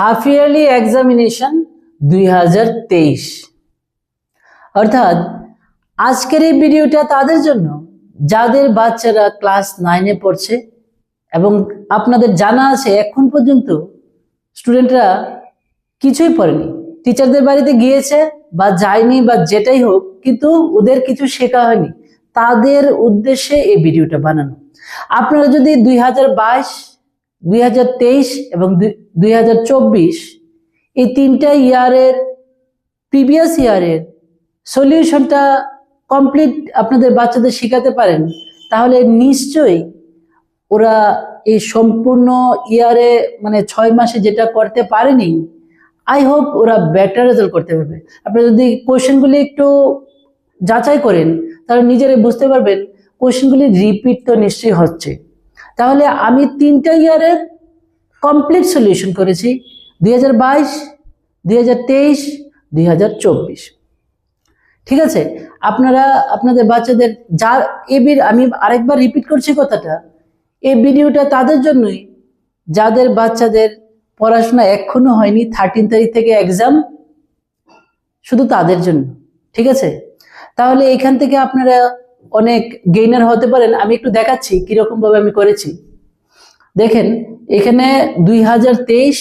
Half yearly examination দুই হাজার তেইশ। অর্থাৎ, আজকের এই ভিডিওটা তাদের জন্য, যাদের বাচ্চারা ক্লাস নাইনে পড়ছে, এবং আপনাদের জানা আছে এখন পর্যন্ত স্টুডেন্টরা কিছুই পড়েনি। টিচারদের বাড়িতে গিয়েছে বা যায়নি বা যেটাই হোক, কিন্তু ওদের কিছু শেখা হয়নি। তাদের উদ্দেশ্যে এই ভিডিওটা বানানো। আপনারা যদি দুই হাজার বাইশ দুই হাজার তেইশ এবং দুই হাজার চব্বিশ এই তিনটা ইয়ারের প্রিভিয়াস ইয়ারের সলিউশনটা কমপ্লিট আপনাদের বাচ্চাদের শেখাতে পারেন, তাহলে নিশ্চয়ই ওরা এই সম্পূর্ণ ইয়ারে মানে ছয় মাসে যেটা করতে পারেনি, আই হোপ ওরা বেটার রেজাল্ট করতে পারবে। আপনি যদি কোয়েশ্চেনগুলি একটু যাচাই করেন, তাহলে নিজেরাই বুঝতে পারবেন কোয়েশ্চেনগুলি রিপিট তো নিশ্চয়ই হচ্ছে। তাহলে আমি তিনটা ইয়ারের কমপ্লিট সলিউশন করেছি, দুই হাজার বাইশ, দুই হাজার তেইশ, দুই হাজার চব্বিশ। ঠিক আছে? আপনারা, আপনাদের বাচ্চাদের যা এ বি- আমি আরেকবার রিপিট করছি কথাটা এই ভিডিওটা তাদের জন্যই, যাদের বাচ্চাদের পড়াশোনা এখনও হয়নি থার্টিন তারিখ থেকে এক্সাম শুধু তাদের জন্য। ঠিক আছে? তাহলে এখান থেকে আপনারা অনেক গেইনার হতে পারেন, আমি একটু দেখাচ্ছি কীরকম ভাবে আমি করেছি। দেখেন, এখানে দুই হাজার তেইশ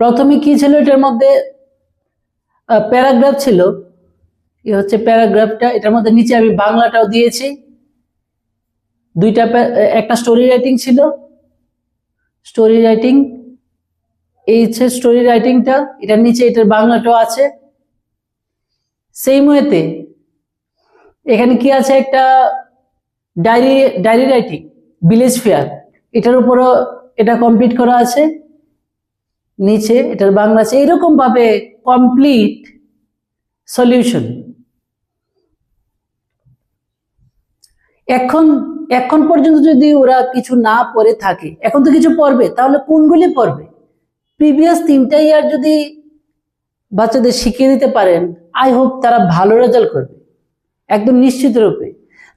প্রথমে কি ছিল এটার মধ্যে? প্যারাগ্রাফ ছিল। এ হচ্ছে প্যারাগ্রাফটা, এটার মধ্যে নিচে আমি বাংলাটাও দিয়েছি। দুইটা একটা স্টোরি রাইটিং ছিল। স্টোরি রাইটিং এই হচ্ছে স্টোরি রাইটিংটা এটার নিচে এটার বাংলাটাও আছে। সেই ওয়েতে এখানে কি আছে একটা diary diary writing village fair এটার উপরও এটা কমপ্লিট করা আছে, নিচে এটার বাংলা আছে, এরকম ভাবে কমপ্লিট সলিউশন এখন এখন পর্যন্ত যদি ওরা কিছু না পড়ে থাকে, এখন তো কিছু পড়বে, তাহলে কোনগুলি পড়বে? প্রিভিয়াস তিনটা ইয়ার যদি বাচ্চাদের শিখিয়ে দিতে পারেন আই হোপ তারা ভালো রেজাল্ট করবে, একদম নিশ্চিত রূপে।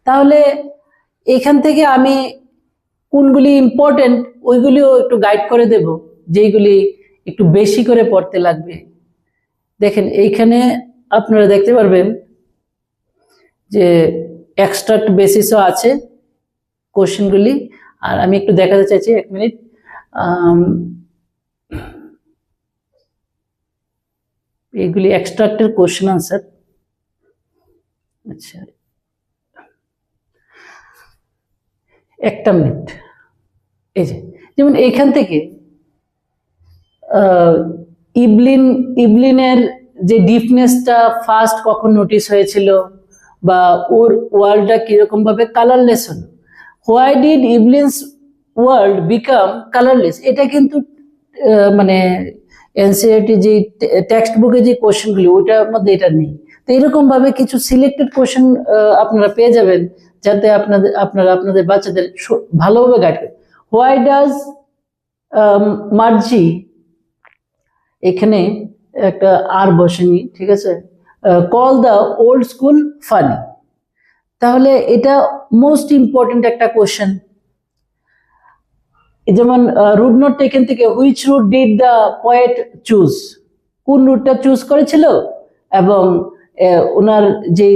তাহলে এখান থেকে আমি কোনগুলি ইম্পর্টেন্ট ওইগুলিও একটু গাইড করে দেব, যেইগুলি একটু বেশি করে পড়তে লাগবে। দেখেন, এইখানে আপনারা দেখতে পারবেন যে এক্সট্রাক্ট বেসিসও আছে কোশ্চেনগুলি আর আমি একটু দেখাতে চাইছি, এক মিনিট এগুলি এক্সট্রাক্টের কোশ্চেন আনসার আচ্ছা। একটা মিনিট এই যে, যেমন এইখান থেকে ইবলিন, ইবলিনের যে ডিপনেসটা ফার্স্ট কখন নোটিস হয়েছিল বা ওর ওয়ার্ল্ডটা কীরকম ভাবে কালারলেস হলো? Why did Evelyn's world become colourless এটা কিন্তু মানে এনসিআরটি যে টেক্সট বুকে যে কোশ্চেনগুলি ওইটার মধ্যে এটা নেই। তো এরকম ভাবে কিছু সিলেক্টেড কোশ্চেন আপনারা পেয়ে যাবেন, যাতে আপনাদের, আপনারা আপনাদের বাচ্চাদের ভালোভাবে গাইড করেন হোয়াই ডাজ মার্জি এখানে একটা আর বসেনি, ঠিক আছে? Call the old school funny তাহলে এটা মোস্ট ইম্পর্টেন্ট একটা কোশ্চেন যেমন রুট নোট টেকেন থেকে which route did the poet choose কোন রুটটা চুজ করেছিল? এবং ওনার যে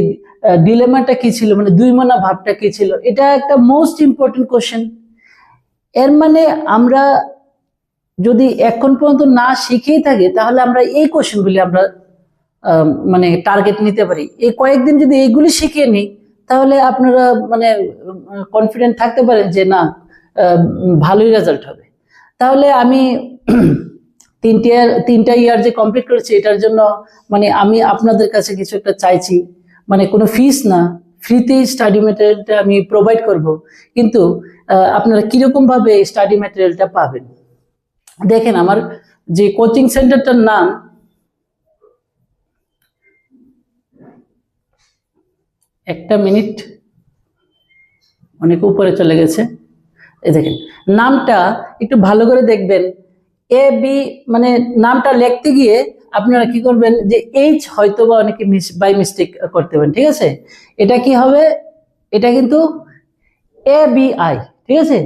ডিলেমাটা কি ছিল? মানে দুই মনা ভাবটা কি ছিল? এটা একটা মোস্ট ইম্পর্টেন্ট কোশ্চেন এর মানে আমরা যদি এখন পর্যন্ত না শিখেই থাকে, তাহলে আমরা এই কোশ্চেনগুলি আমরা মানে টার্গেট নিতে পারি। এই কয়েকদিন যদি এইগুলি শিখে নিই, তাহলে আপনারা মানে কনফিডেন্ট থাকতে পারেন যে না ভালোই রেজাল্ট হবে। তাহলে আমি তিনটে তিনটা ইয়ার যে কমপ্লিট করেছি, এটার জন্য মানে আমি আপনাদের কাছে কিছু একটা চাইছি। মানে কোনো ফিস না ফ্রিতেই স্টাডি ম্যাটেরিয়ালটা আমি প্রোভাইড করব। কিন্তু আপনারা কীরকম ভাবে স্টাডি ম্যাটেরিয়ালটা পাবেন? দেখেন, আমার যে কোচিং সেন্টারটার নাম, একটা মিনিট অনেক উপরে চলে গেছে। এই দেখেন, নামটা একটু ভালো করে দেখবেন। এ বি মানে নামটা লিখতে গিয়ে আপনারা কি করবেন যে এইচ হয়তো বা অনেকে মিস বাই মিস্টেক করতে পারেন, ঠিক আছে? এটা কি হবে? এটা কিন্তু এ বি আই ঠিক আছে?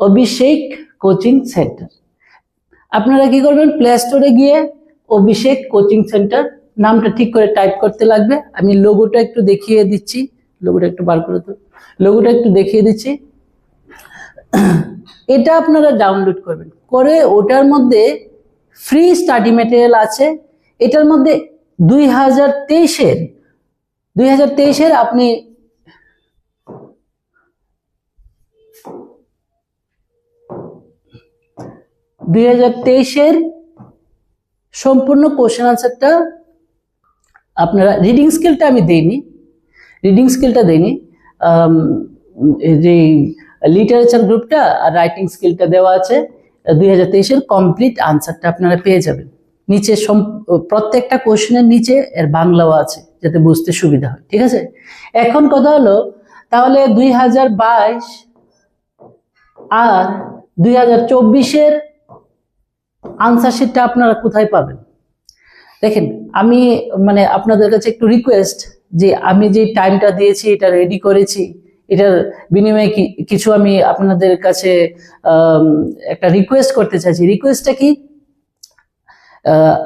Abhishek coaching centre. আপনারা কি করবেন? প্লে স্টোরে গিয়ে অভিষেক কোচিং সেন্টার নামটা ঠিক করে টাইপ করতে লাগবে। আমি লোগোটা একটু দেখিয়ে দিচ্ছি। লোগোটা একটু বার করে তো। লোগোটা একটু দেখিয়ে দিচ্ছি। এটা আপনারা ডাউনলোড করবেন। করে ওটার মধ্যে ফ্রি স্টাডি মেটেরিয়াল আছে। এটার মধ্যে দুই হাজার তেইশের, দুই হাজার তেইশের আপনি দুই হাজার তেইশের সম্পূর্ণ কোশ্চেন আনসারটা আপনারা রিডিং স্কিলটা আমি দেইনি। রিডিং স্কিলটা দেইনি। যে লিটারেচার গ্রুপটা আর রাইটিং স্কিলটা দেওয়া আছে। দুই হাজার তেইশের কমপ্লিট আনসারটা আপনারা পেয়ে যাবেন। নিচে প্রত্যেকটা কোশ্চেনের নিচে এর বাংলাও আছে, যাতে বুঝতে সুবিধা হয়। ঠিক আছে? এখন কথা হলো, তাহলে দুই হাজার বাইশ আর দুই হাজার চব্বিশের আনসার শিটটা আপনারা কোথায় পাবেন? দেখেন, আমি মানে আপনাদের কাছে একটু রিকোয়েস্ট যে আমি যে টাইমটা দিয়েছি, এটা রেডি করেছি এটার বিনিময়ে কিছু আমি আপনাদের কাছে একটা রিকোয়েস্ট করতে চাইছি। রিকোয়েস্টটা কি?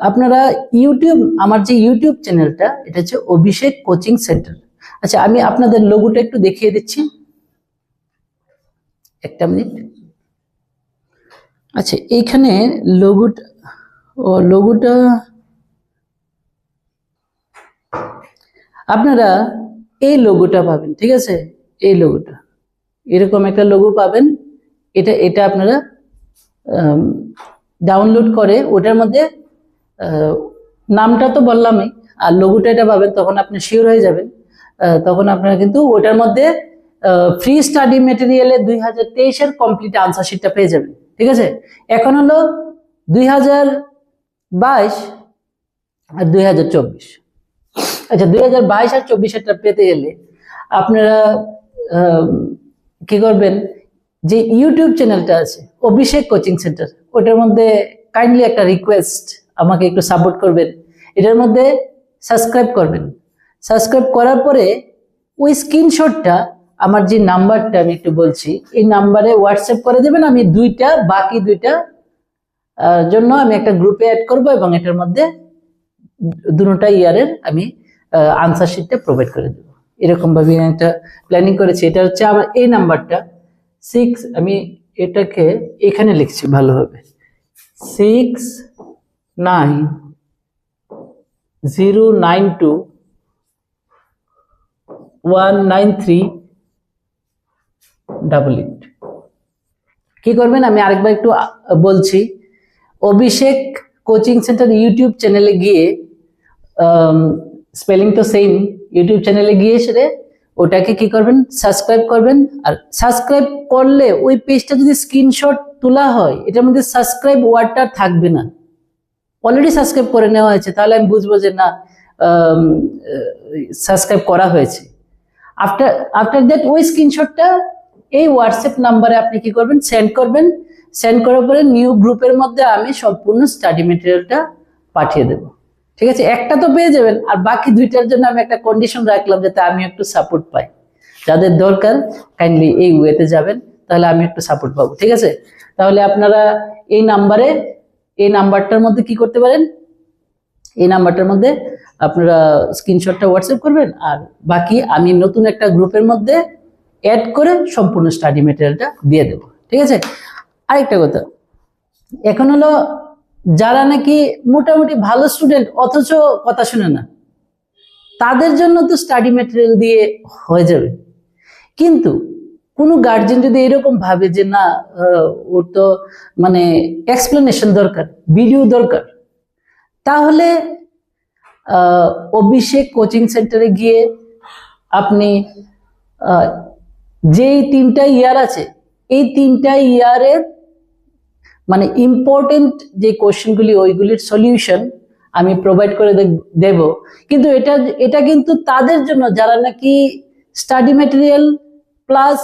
আপনারা ইউটিউব আমার যে ইউটিউব চ্যানেলটা এটা হচ্ছে অভিষেক কোচিং সেন্টার। আচ্ছা আমি আপনাদের লোগোটা একটু দেখিয়ে দিচ্ছি। একটা মিনিট আচ্ছা এইখানে লোগোটা ও লোগোটা আপনারা এই লোগোটা পাবেন, ঠিক আছে? এই লোগোটা এরকম একটা লোগো পাবেন। এটা এটা আপনারা ডাউনলোড করে ওটার মধ্যে নামটা তো বললামই, আর লোগোটা এটা পাবেন, তখন আপনি শিওর হয়ে যাবেন। তখন আপনারা কিন্তু ওটার মধ্যে ফ্রি স্টাডি মেটেরিয়ালে দুই হাজার তেইশের কমপ্লিট আনসার শিটটা পেয়ে যাবেন। ঠিক আছে? এখন হলো দুই হাজার বাইশ আর দুই হাজার চব্বিশ। আচ্ছা দুই হাজার বাইশ আর চব্বিশেরটা পেতে গেলে আপনারা কি করবেন? যে ইউটিউব চ্যানেলটা আছে, অভিষেক কোচিং সেন্টার ওটার মধ্যে কাইন্ডলি একটা রিকোয়েস্ট আমাকে একটু সাপোর্ট করবেন। এটার মধ্যে সাবস্ক্রাইব করবেন। সাবস্ক্রাইব করার পরে ওই স্ক্রিনশটটা আমার যে নাম্বারটা আমি একটু বলছি, এই নাম্বারে হোয়াটসঅ্যাপ করে দেবেন, আমি দুইটা, বাকি দুইটা জন্য আমি একটা গ্রুপে অ্যাড করব এবং এটার মধ্যে দুটা ইয়ারের আমি আনসার শিটটা প্রোভাইড করে দেবো। এরকম ভাবে একটা প্ল্যানিং করেছি। এটা হচ্ছে আমার এই নাম্বারটা সিক্স আমি এটাকে এখানে লিখছি ভালোভাবে six nine zero nine two one nine three double eight কি করবেন? আমি আরেকবার একটু বলছি। অভিষেক কোচিং সেন্টার ইউটিউব চ্যানেলে গিয়ে স্পেলিং তো সেম ইউটিউব চ্যানেলে গিয়ে সেরে ওটাকে কি করবেন? সাবস্ক্রাইব করবেন। আর সাবস্ক্রাইব করলে ওই পেজটা যদি স্ক্রিনশট তোলা হয়, এটার মধ্যে সাবস্ক্রাইব ওয়ার্ডটা থাকবে না। অলরেডি সাবস্ক্রাইব করে নেওয়া হয়েছে, তাহলে আমি বুঝব যে না সাবস্ক্রাইব করা হয়েছে। আফটার আফটার দ্যাট ওই স্ক্রিনশটটা এই হোয়াটসঅ্যাপ নাম্বারে আপনি কি করবেন? সেন্ড করবেন। সেন্ড করার পরে নিউ গ্রুপের মধ্যে আমি সম্পূর্ণ স্টাডি মেটেরিয়ালটা পাঠিয়ে দেব। ঠিক আছে? একটা তো পেয়ে যাবেন, আর বাকি দুইটার জন্য আমি একটা কন্ডিশন রাখলাম যাতে আমি একটু সাপোর্ট পাই। যাদের দরকার কাইন্ডলি এই ওয়েতে যাবেন, তাহলে আমি একটু সাপোর্ট পাবো, ঠিক আছে? তাহলে আপনারা এই নাম্বারে এই নাম্বারটার মধ্যে কি করতে পারেন? এই নাম্বারটার মধ্যে আপনারা স্ক্রিনশটটা হোয়াটসঅ্যাপ করবেন, আর বাকি আমি নতুন একটা গ্রুপের মধ্যে অ্যাড করে সম্পূর্ণ স্টাডি মেটেরিয়ালটা দিয়ে দেবো, ঠিক আছে? আরেকটা কথা, এখন হলো যারা নাকি মোটামুটি ভালো স্টুডেন্ট অথচ কথা শুনে না, তাদের জন্য তো স্টাডি মেটেরিয়াল দিয়ে হয়ে যাবে। কিন্তু কোনো গার্জেন যদি এরকম ভাবে যে না ওর তো মানে এক্সপ্লেনেশন দরকার ভিডিও দরকার, তাহলে অভিষেক কোচিং সেন্টারে গিয়ে আপনি যেই তিনটা ইয়ার আছে, এই তিনটা ইয়ারের মানে ইম্পর্টেন্ট যে কোশ্চেনগুলি ওইগুলির সলিউশন আমি প্রোভাইড করে দেব- কিন্তু এটা এটা কিন্তু তাদের জন্য, যারা নাকি study material plus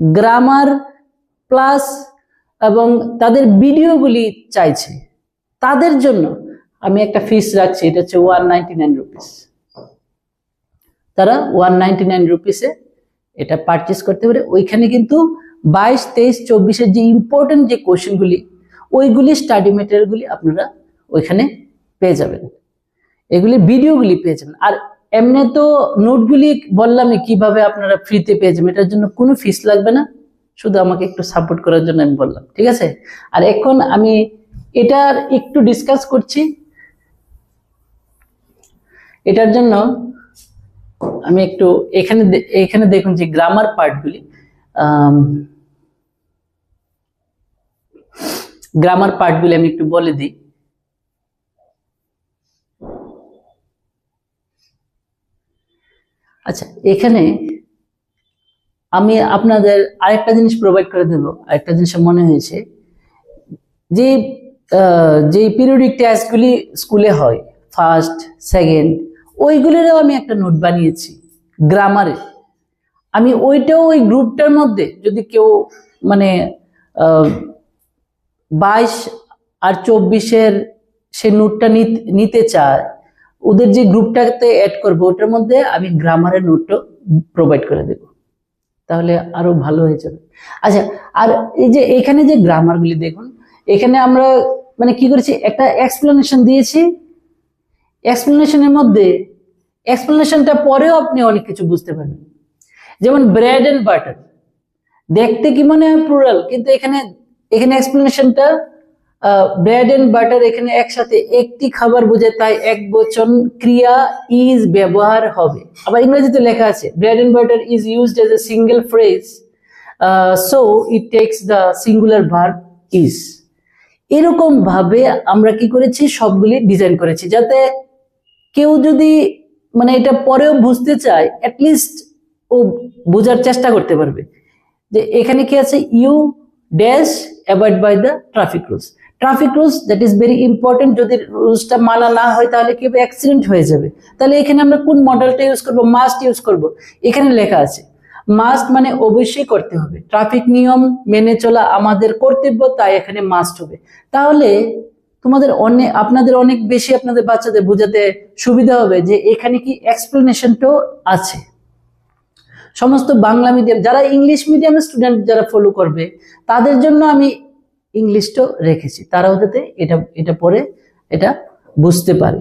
grammar plus এবং তাদের ভিডিওগুলি চাইছে, তাদের জন্য আমি একটা ফিস রাখছি, এটা হচ্ছে ওয়ান নাইনটি নাইন রুপিস তারা ওয়ান নাইনটি নাইন রুপিসে এটা পারচেস করতে পারে। ওইখানে কিন্তু বাইশ, তেইশ, চব্বিশের যে ইম্পর্টেন্ট যে কোশ্চেনগুলি ওইগুলি স্টাডি মেটেরিয়ালগুলি আপনারা ওইখানে পেয়ে যাবেন। এগুলি ভিডিওগুলি পেয়ে যাবেন। আর এমনি তো নোটগুলি বললামই, কীভাবে আপনারা ফ্রিতে পেয়ে যাবেন, এটার জন্য কোনো ফিস লাগবে না। শুধু আমাকে একটু সাপোর্ট করার জন্য আমি বললাম, ঠিক আছে? আর এখন আমি এটার একটু ডিসকাস করছি। এটার জন্য আমি একটু এখানে এখানে দেখুন যে গ্রামার পার্টগুলি গ্রামার পার্টগুলি আমি একটু বলে দিই। আচ্ছা এখানে আমি আপনাদের আরেকটা জিনিস প্রোভাইড করে দেব। আরেকটা জিনিস মনে হয়েছে। যে আহ, যে পিরিয়ডিক টেস্টগুলি স্কুলে হয় ফার্স্ট সেকেন্ড ওইগুলিরও আমি একটা নোট বানিয়েছি গ্রামারে আমি ওইটাও ওই গ্রুপটার মধ্যে যদি কেউ মানে বাইশ আর চব্বিশের সে নোটটা নিত- চায়, ওদের যে গ্রুপটাতে অ্যাড করব, ওটার মধ্যে আমি গ্রামারের নোটটা প্রোভাইড করে দেব। তাহলে আরও ভালো হয়ে যাবে। আচ্ছা আর এই যে এখানে যে গ্রামারগুলি দেখুন, এখানে আমরা মানে কি করেছি, একটা এক্সপ্লেনেশন দিয়েছি। এক্সপ্লেনেশনের মধ্যে এক্সপ্লেনেশনটা পরেও আপনি অনেক কিছু বুঝতে পারবেন। যেমন ব্রেড অ্যান্ড বাটার দেখতে কি মনে হয় প্লুরাল কিন্তু এখানে এখানে এক্সপ্লেনেশনটা ব্রেড এন্ড বাটার এখানে একসাথে একটি খাবার বোঝায় তাই এক বচন ক্রিয়া ইজ ব্যবহার হবে। আবার ইংরেজিতে লেখা আছে bread and butter is used as a single phrase so it takes the singular verb is এরকম ভাবে আমরা কি করেছি, সবগুলি ডিজাইন করেছি, যাতে কেউ যদি মানে এটা পরেও বুঝতে চায় অ্যাটলিস্ট ও বোঝার চেষ্টা করতে পারবে। যে এখানে কি আছে you dash avoid by the traffic rules traffic rules that is very important যদি রুলসটা মানা না হয়, তাহলে কি অ্যাক্সিডেন্ট হয়ে যাবে। তাহলে এখানে আমরা কোন মডেলটা ইউজ করব? মাস্ট ইউজ করব। এখানে লেখা আছে মাস্ট মানে অবশ্যই করতে হবে। ট্রাফিক নিয়ম মেনে চলা আমাদের কর্তব্য, তাই এখানে মাস্ট হবে। তাহলে তোমাদের অনেক আপনাদের অনেক বেশি আপনাদের বাচ্চাদের বোঝাতে সুবিধা হবে যে এখানে কি এক্সপ্লেনেশনটাও আছে। সমস্ত বাংলা মিডিয়াম যারা ইংলিশ মিডিয়ামের স্টুডেন্ট যারা ফলো করবে, তাদের জন্য আমি ইংলিশটাও রেখেছি। তারাও যাতে এটা এটা পড়ে, এটা বুঝতে পারে।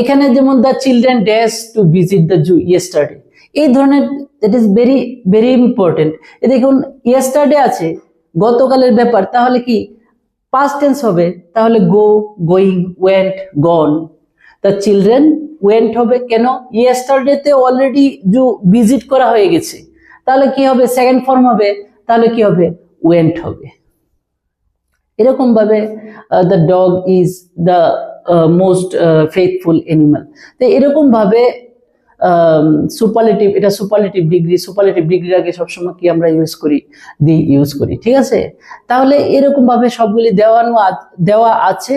এখানে যেমন the children dash to visit the zoo yesterday এই ধরনের that is very very important এ দেখুন ইয়েস্টারডে আছে, গতকালের ব্যাপার, তাহলে কি পাস্ট টেন্স হবে, তাহলে go going went gone the children went হবে কেন? ইয়েস্টারডেতে অলরেডি জু ভিজিট করা হয়ে গেছে। তাহলে কি হবে? সেকেন্ড ফর্ম হবে। তাহলে কি হবে? ওয়েন্ট হবে। এরকম ভাবে the dog is the most faithful animal তো এরকম ভাবে সুপারলেটিভ এটা সুপারলেটিভ ডিগ্রি সুপারলেটিভ ডিগ্রির আগে সবসময় কি আমরা ইউজ করি? দি ইউজ করি। ঠিক আছে? তাহলে এরকম ভাবে সবগুলি দেওয়ানো দেওয়া আছে।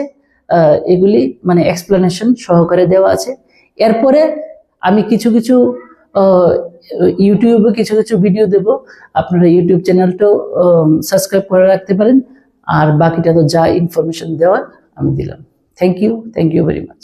এগুলি মানে এক্সপ্লেনেশন সহকারে দেওয়া আছে। এরপরে আমি কিছু কিছু ইউটিউবে কিছু কিছু ভিডিও দেব। আপনারা ইউটিউব চ্যানেলটাও সাবস্ক্রাইব করে রাখতে পারেন। আর বাকিটা তো যা ইনফরমেশন দেওয়ার, আমি দিলাম। Thank you thank you very much